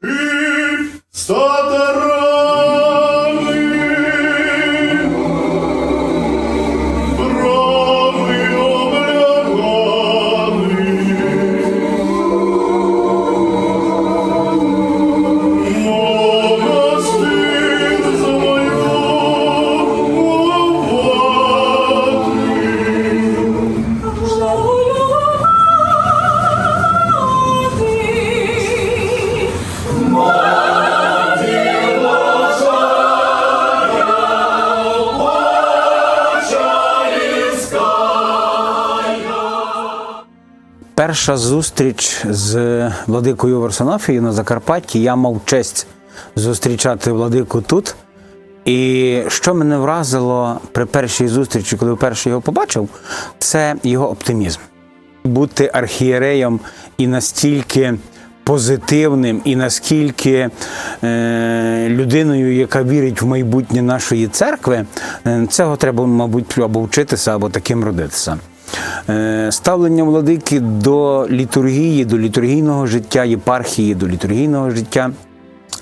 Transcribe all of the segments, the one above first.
Peace. Перша зустріч з владикою Варсонофією на Закарпатті. Я мав честь зустрічати владику тут. І що мене вразило при першій зустрічі, коли вперше його побачив, це його оптимізм. Бути архієреєм і настільки позитивним, і наскільки е, людиною, яка вірить в майбутнє нашої церкви, е, цього треба, мабуть, або вчитися, або таким родитися. Е, Ставлення владики до літургії, до літургійного життя єпархії, до літургійного життя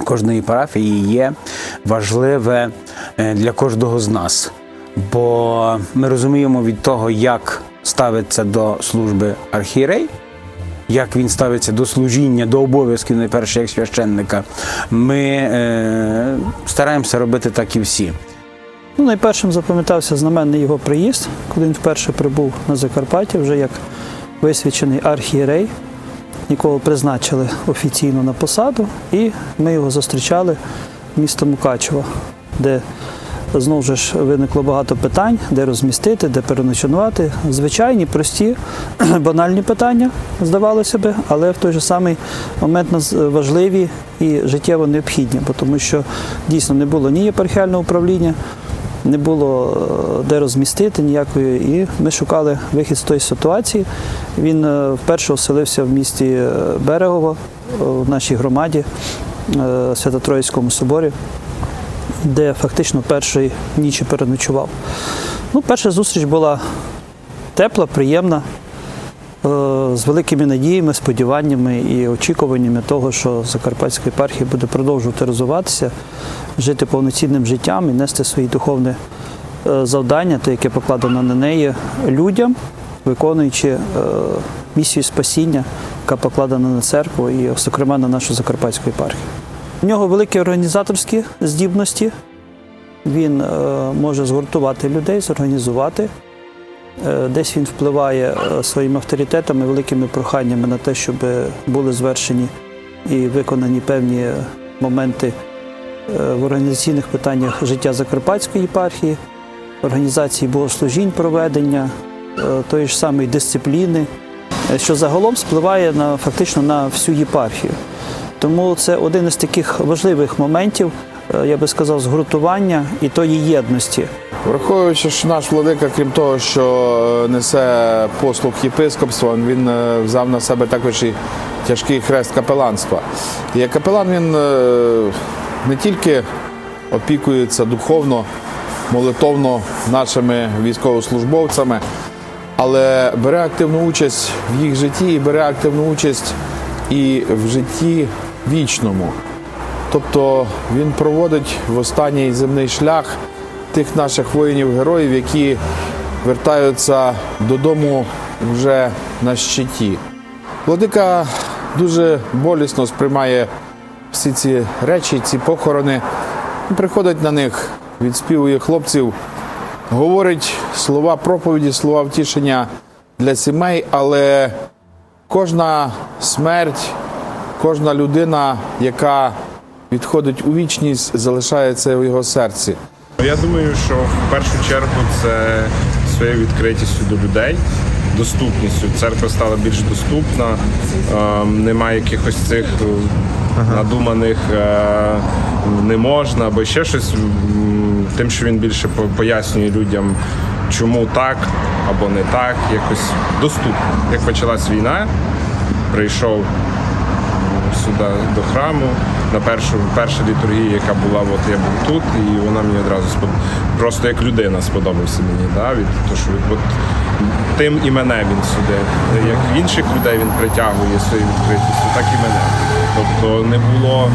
кожної парафії є важливе е, для кожного з нас. Бо ми розуміємо від того, як ставиться до служби архієрей, як він ставиться до служіння, до обов'язків, найперше як священника, ми е, стараємося робити так і всі. Ну, найпершим запам'ятався знаменний його приїзд, коли він вперше прибув на Закарпаття, вже як висвячений архієрей. Нікого призначили офіційно на посаду, і ми його зустрічали місто Мукачево, де знову ж виникло багато питань, де розмістити, де переночувати. Звичайні, прості, банальні питання, здавалося би, але в той же самий момент важливі і життєво необхідні, бо тому що дійсно не було ні єпархіального управління, не було е, де розмістити ніякої, і ми шукали вихід з тої ситуації. Він е, вперше оселився в місті е, Берегово, в нашій громаді, Свято-Троїцькому соборі, де фактично першої нічі переночував. Ну, перша зустріч була тепла, приємна, з великими надіями, сподіваннями і очікуваннями того, що Закарпатська єпархія буде продовжувати розвиватися, жити повноцінним життям і нести свої духовне е, завдання, те, яке покладено на неї людям, виконуючи е, місію спасіння, яка покладена на церкву і, зокрема, на нашу Закарпатську єпархію. У нього великі організаторські здібності. Він е, може згуртувати людей, зорганізувати. Е, Десь він впливає е, своїми авторитетами, великими проханнями на те, щоб були звершені і виконані певні моменти е, в організаційних питаннях життя Закарпатської єпархії, організації богослужінь проведення, тої ж самої дисципліни, що загалом спливає на фактично на всю єпархію. Тому це один із таких важливих моментів, я би сказав, згуртування і тої єдності. Враховуючи, що наш владика, крім того, що несе послуг єпископства, він е, взяв на себе також і тяжкий хрест капеланства. І як капелан він е, не тільки опікується духовно, молитовно нашими військовослужбовцями, але бере активну участь в їх житті і бере активну участь і в житті вічному. Тобто він проводить в останній земний шлях тих наших воїнів-героїв, які вертаються додому вже на щиті. Владика дуже болісно сприймає всі ці речі, ці похорони. Приходить на них, відспівує хлопців, говорить слова проповіді, слова втішення для сімей, але кожна смерть, кожна людина, яка відходить у вічність, залишається в його серці. Я думаю, що в першу чергу це своєю відкритістю до людей, доступністю. Церква стала більш доступна, ем, немає якихось цих е, надуманих е, не можна або ще щось. Тим, що він більше пояснює людям, чому так або не так, якось доступно. Як почалась війна, прийшов сюди до храму на першу перша літургія, яка була, от я був тут, і вона мені одразу спод... просто як людина сподобався мені. Да? Від то, що от тим і мене він сюди. Як інших людей він притягує своєю відкритістю, так і мене. Тобто не було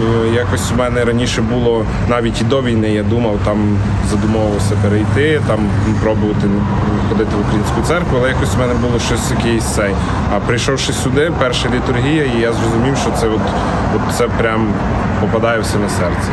е, якось у мене раніше було навіть і до війни. Я думав, там задумовувався перейти, там пробувати ходити в українську церкву, але якось у мене було щось якийсь цей. А прийшовши сюди, перша літургія, і я зрозумів, що це от, от це прям попадає все на серце.